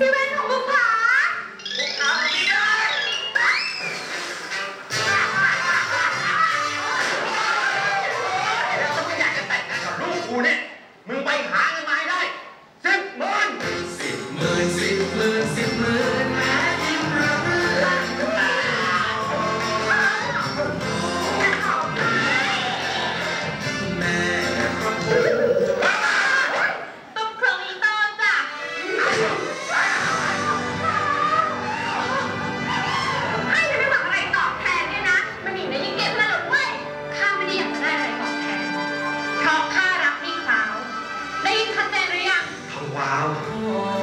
พี่เบนของบุกผาบุกด้ถ้าไม่อยากจะแต่งงานกับลูกกูเนี่ย มึงไปหาเงินมาให้ได้สิบหมื่นสิบหมื่น Uau!